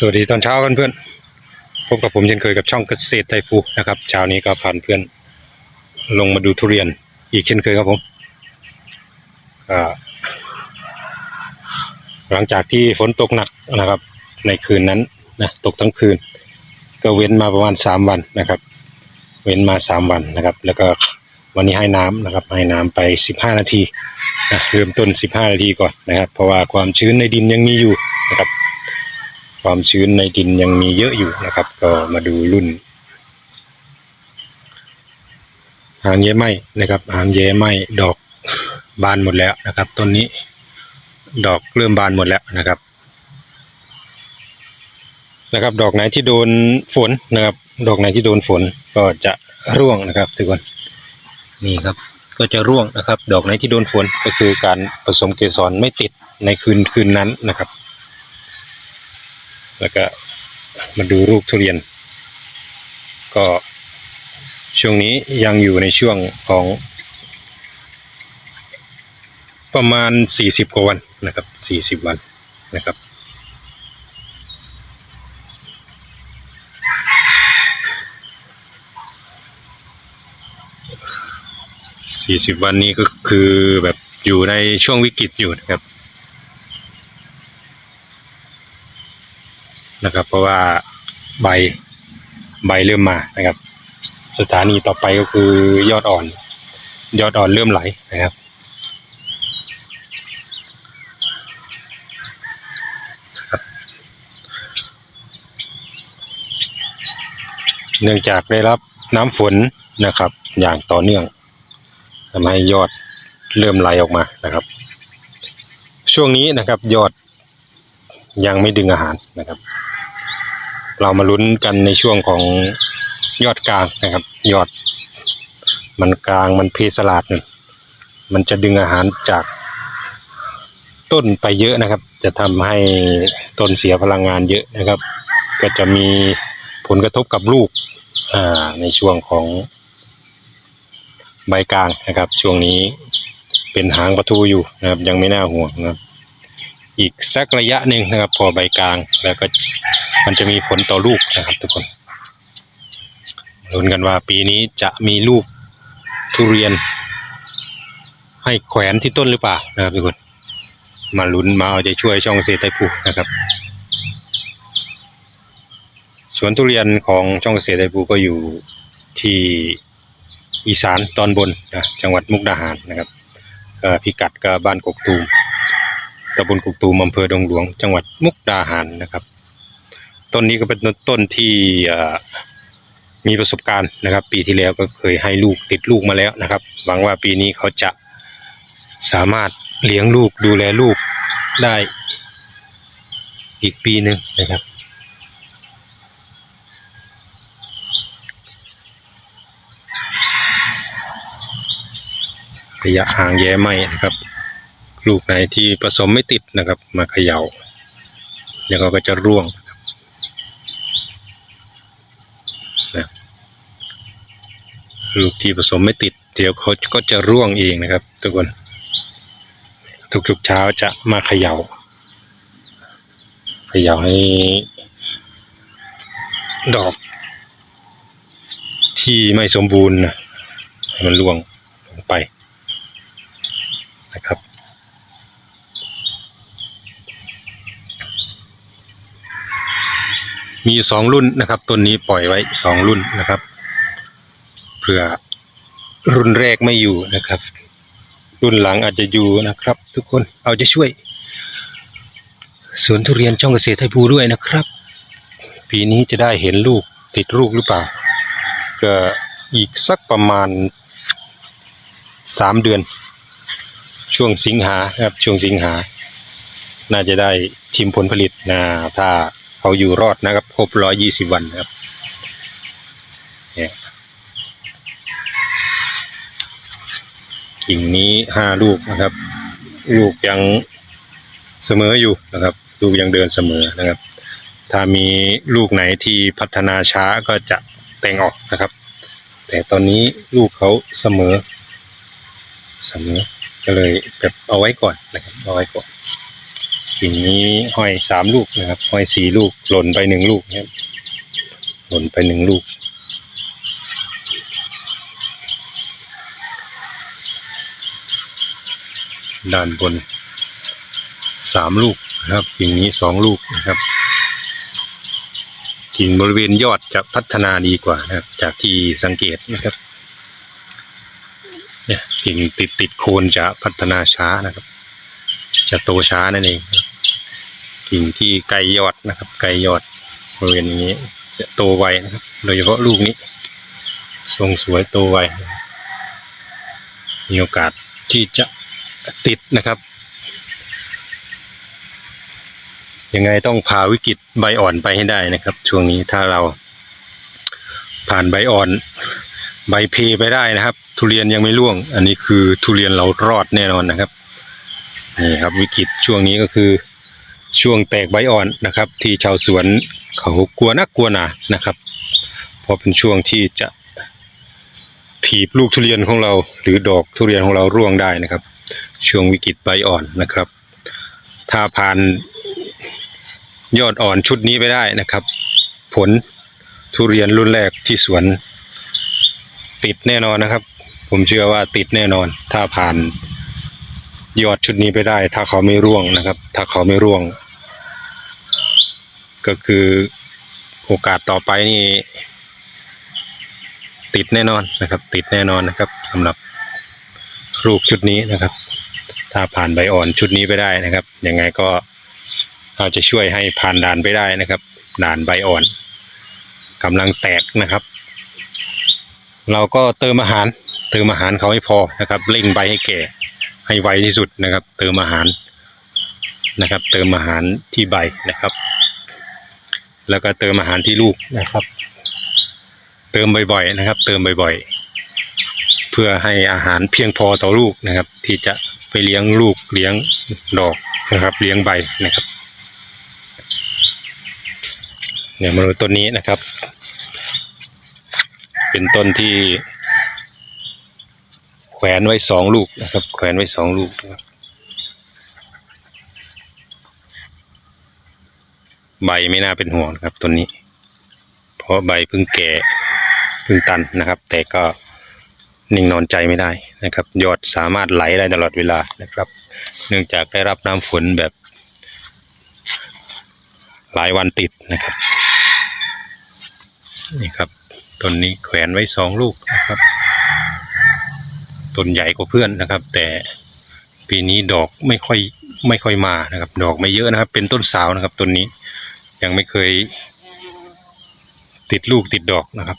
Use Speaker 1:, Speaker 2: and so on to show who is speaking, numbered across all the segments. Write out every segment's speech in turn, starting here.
Speaker 1: สวัสดีตอนเช้ากันเพื่อนพบกับผมเช่นเคยกับช่องเกษตรไทยฟูนะครับเช้านี้ก็ผ่านเพื่อนลงมาดูทุเรียนอีกเช่นเคยครับผมหลังจากที่ฝนตกหนักนะครับ ในคืนนั้นนะตกทั้งคืน ก็เว้นมาประมาณสามวันนะครับ เว้นมาสามวันนะครับ แล้วก็วันนี้ให้น้ำนะครับ ให้น้ำไปสิบห้านาทีนะเริ่มต้นสิบห้านาทีก่อนนะครับ เพราะว่าความชื้นในดินยังมีอยู่นะครับ ความชื้นในดินยังมีเยอะอยู่นะครับ ก็มาดูรุ่น หางแย้ไหมนะครับ หางแย้ไหมดอกบานหมดแล้วนะครับ ต้นนี้ ดอกเริ่มบานหมดแล้วนะครับ นะครับ ดอกไหนที่โดนฝนนะครับ ดอกไหนที่โดนฝนก็จะร่วงนะครับทุกคนนี่ครับก็จะร่วงนะครับ ดอกไหนที่โดนฝนก็คือการผสมเกสรไม่ติดในคืนคืนนั้นนะครับ แล้วก็มาดูลูกทุเรียน ก็ช่วงนี้ยังอยู่ในช่วงของ ประมาณ 40 กว่าวันนะครับ 40 วันนะครับ 40 วันนี้ก็คือแบบอยู่ในช่วงวิกฤตอยู่นะครับ นะครับ เพราะว่าใบใบเริ่มมานะครับ สถานีต่อไปก็คือยอดอ่อน ยอดอ่อนเริ่มไหลนะครับ เนื่องจากได้รับน้ำฝนนะครับ อย่างต่อเนื่องทำให้ยอดเริ่มไหลออกมานะครับ ช่วงนี้นะครับยอดยังไม่ดึงอาหารนะครับ เรามาลุ้นกันในช่วงของยอดกลางนะครับ ยอด มันกลางมันเพสลาดมันจะดึงอาหารจากต้นไปเยอะนะครับ จะทำให้ต้นเสียพลังงานเยอะนะครับ ก็จะมีผลกระทบกับลูกอ่าในช่วงของใบกลางนะครับ ช่วงนี้เป็นหางประทูอยู่นะครับ ยังไม่น่าห่วงนะครับ อีกสักระยะหนึ่งนะครับ พอใบกลางแล้วก็ มันจะมีผลต่อลูกนะครับทุกคนลุ้นกันว่าปีนี้จะมีลูกทุเรียน ให้แขวนที่ต้นหรือเปล่านะครับทุกคนมาลุ้นมาเอาใจช่วยช่องเกษตรไทยภูนะครับสวนทุเรียนของช่องเกษตรไทยภูก็อยู่ที่อีสานตอนบนนะจังหวัดมุกดาหารนะครับพิกัดก็บ้านกกตูมตำบลกกตูมอำเภอดงหลวง จังหวัดมุกดาหารนะครับ ต้นนี้ก็เป็นต้นที่มีประสบการณ์นะครับ ปีที่แล้วก็เคยให้ลูกติดลูกมาแล้วนะครับ หวังว่าปีนี้เขาจะสามารถเลี้ยงลูกดูแลลูกได้อีกปีหนึ่งนะครับ ระยะห่างแย่ไหมนะครับ ลูกไหนที่ผสมไม่ติดนะครับ มาเขยา่าแล้วก็จะร่วงนะ ลูกที่ผสมไม่ติด เดี๋ยวเขาก็จะร่วงเองนะครับ ทุกคน ทุกๆเช้าจะมาเขยา่าเขย่าให้ ดอก ที่ไม่สมบูรณ์นะมันร่วงลงไปนะครับมีสองรุ่นนะครับต้นนี้ปล่อยไว้สองรุ่นนะครับ ผื่อรุ่นแรกไม่อยู่นะครับ รุ่นหลังอาจจะอยู่นะครับ ทุกคนเอาจะช่วยสวนทุเรียนช่องเกษตรไทยภูด้วยนะครับ ปีนี้จะได้เห็นลูกติดลูกหรือเปล่า ก็อีกสักประมาณสามเดือน ช่วงสิงหาครับช่วงสิงหา น่าจะได้ชิมผลผลิตนะถ้าเขาอยู่รอดนะครับครบร้อยยี่สิบวันนะครับเนี่ย กิ่งนี้ห้าลูกนะครับ ลูกยังเสมออยู่นะครับ ลูกยังเดินเสมอนะครับ ถ้ามีลูกไหนที่พัฒนาช้าก็จะแต่งออกนะครับ แต่ตอนนี้ลูกเขาเสมอเสมอก็เลยแบบเอาไว้ก่อนนะครับเอาไว้ก่อนกิ่งนี้ห้อยสามลูกนะครับห้อยสี่ลูกหล่นไปหนึ่งลูกนะครับหล่นไปหนึ่งลูก ด้านบนสามลูกนะครับกิ่งนี้สองลูกนะครับกิ่งบริเวณยอดจะพัฒนาดีกว่านะครับ จากที่สังเกตนะครับเนี่ยกิ่งติดติดโคนจะพัฒนาช้านะครับ จะโตช้านั่นเองกิ่งที่ไกลยอดนะครับไกลยอดบริเวณนี้จะโตไวนะครับ โดยเฉพาะลูกนี้ ทรงสวยโตไวมีโอกาสที่จะ ติดนะครับ ยังไงต้องพาวิกฤตใบอ่อนไปให้ได้นะครับ ช่วงนี้ถ้าเราผ่านใบอ่อน ใบเพไปได้นะครับ ทุเรียนยังไม่ร่วง อันนี้คือทุเรียนเรารอดแน่นอนนะครับนี่ครับวิกฤตช่วงนี้ก็คือช่วงแตกใบอ่อนนะครับ ที่ชาวสวนเขากลัวนักกลัวหนานะครับเพราะเป็นช่วงที่จะ ถีบลูกทุเรียนของเรา หรือดอกทุเรียนของเราร่วงได้นะครับ ช่วงวิกฤตใบอ่อนนะครับ ถ้าผ่านยอดอ่อนชุดนี้ไปได้นะครับ ผลทุเรียนรุ่นแรกที่สวน ติดแน่นอนนะครับ ผมเชื่อว่าติดแน่นอน ถ้าผ่านยอดชุดนี้ไปได้ ถ้าเขาไม่ร่วงนะครับ ถ้าเขาไม่ร่วง ก็คือโอกาสต่อไปนี่ ติดแน่นอนนะครับ ติดแน่นอนนะครับสำหรับลูกชุดนี้นะครับ ถ้าผ่านใบอ่อนชุดนี้ไปได้นะครับยังไงก็เราจะช่วยให้ผ่านด่านไปได้นะครับ ด่านใบอ่อนกำลังแตกนะครับ เราก็เติมอาหาร เติมอาหารเขาให้พอนะครับเร่งใบให้แก่ให้ไวที่สุดนะครับ เติมอาหารนะครับ เติมอาหารที่ใบนะครับ แล้วก็เติมอาหารที่ลูกนะครับ ติมบ่อยๆนะครับ เติมบ่อยๆ เพื่อให้อาหารเพียงพอต่อลูกนะครับ ที่จะไปเลี้ยงลูกเลี้ยงดอกนะครับ เลี้ยงใบนะครับเนี่ยมาดูต้นนี้นะครับ เป็นต้นที่ แขวนไว้สองลูกนะครับ แขวนไว้สองลูกนะครับใบไม่น่าเป็นห่วงครับต้นนี้ เพราะใบเพิ่งแก่ึ่งตันนะครับ แต่ก็นิ่งนอนใจไม่ได้นะครับ ยอดสามารถไหลได้ตลอดเวลานะครับ เนื่องจากได้รับน้ำฝนแบบ หลายวันติดนะครับนี่ครับต้นนี้แขวนไว้สองลูกนะครับต้นใหญ่กว่าเพื่อนนะครับ แต่ปีนี้ดอกไม่ค่อยไม่ค่อยมานะครับ ดอกไม่เยอะนะครับ เป็นต้นสาวนะครับต้นนี้ยังไม่เคยติดลูกติดดอกนะครับ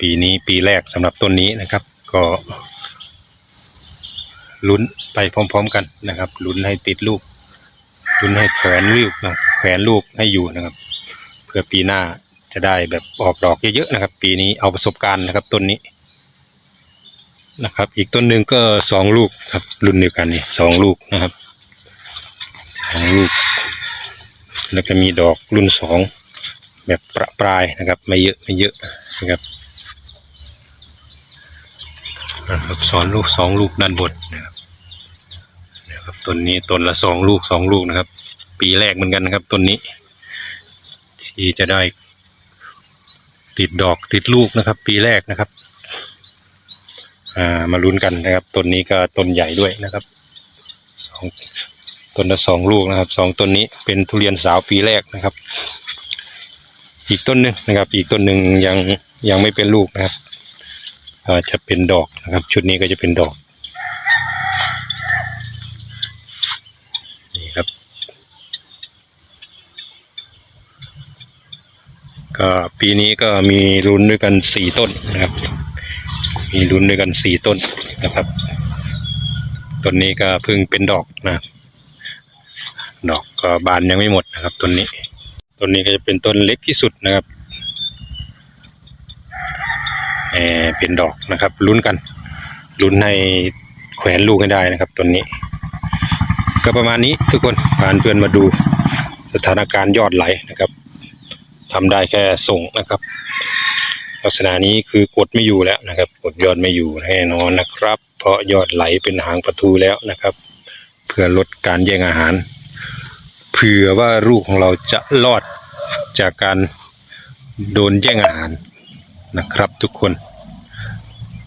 Speaker 1: ปีนี้ปีแรกสำหรับต้นนี้นะครับ ก็ลุ้นไปพร้อม ๆ กันนะครับลุ้นให้ติดลูกลุ้นให้แขวนลูกนะแขวนลูกให้อยู่นะครับ เพื่อปีหน้าจะได้แบบออกดอกเยอะๆนะครับ ปีนี้เอาประสบการณ์นะครับต้นนี้นะครับ อีกต้นหนึ่งก็สองลูกครับ รุ่นเดียวกันนี่สองลูกนะครับสองลูก แล้วก็มีดอกรุ่นสองแบบประปรายนะครับ ไม่เยอะไม่เยอะนะครับ นะครับสอนลูกสองลูกด้านบนนะครับนะครับต้นนี้ต้นละสองลูกสองลูกนะครับ ปีแรกเหมือนกันนะครับต้นนี้ ที่จะได้ติดดอกติดลูกนะครับ ปีแรกนะครับอ่ามาลุ้นกันนะครับต้นนี้ก็ต้นใหญ่ด้วยนะครับสองต้นละสองลูกนะครับสองต้นนี้เป็นทุเรียนสาวปีแรกนะครับ อีกต้นหนึ่งนะครับ อีกต้นหนึ่งยังยังไม่เป็นลูกนะครับ จะเป็นดอกนะครับ ชุดนี้ก็จะเป็นดอกนี่ครับ ก็ปีนี้ก็มีลุ้นด้วยกันสี่ต้นนะครับ มีลุ้นด้วยกันสี่ต้นนะครับต้นนี้ก็เพิ่งเป็นดอกนะดอกก็บานยังไม่หมดนะครับต้นนี้ต้นนี้ก็จะเป็นต้นเล็กที่สุดนะครับ เอเป็นดอกนะครับลุ้นกันลุ้นให้แขวนลูกให้ได้นะครับต้นนี้ ก็ประมาณนี้ทุกคนพานเพื่อนมาดูสถานการณ์ยอดไหลนะครับทำได้แค่ส่งนะครับ ลักษณะนี้คือกดไม่อยู่แล้วนะครับ กดยอดไม่อยู่แน่นอนนะครับ เพราะยอดไหลเป็นหางประตูแล้วนะครับ เพื่อลดการแย่งอาหารเผื่อว่าลูกของเราจะรอดจากการโดนแย่งอาหาร นะครับทุกคน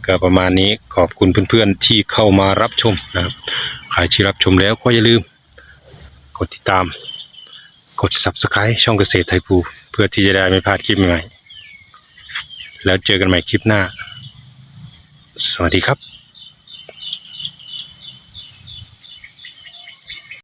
Speaker 1: ก็ประมาณนี้ขอบคุณเพื่อนๆที่เข้ามารับชมนะครับใครที่รับชมแล้วก็อย่าลืม กดติดตาม กด subscribe ช่องเกษตรไทยภูเพื่อที่จะได้ไม่พลาดคลิปใหม่ๆแล้วเจอกันใหม่คลิปหน้า สวัสดีครับ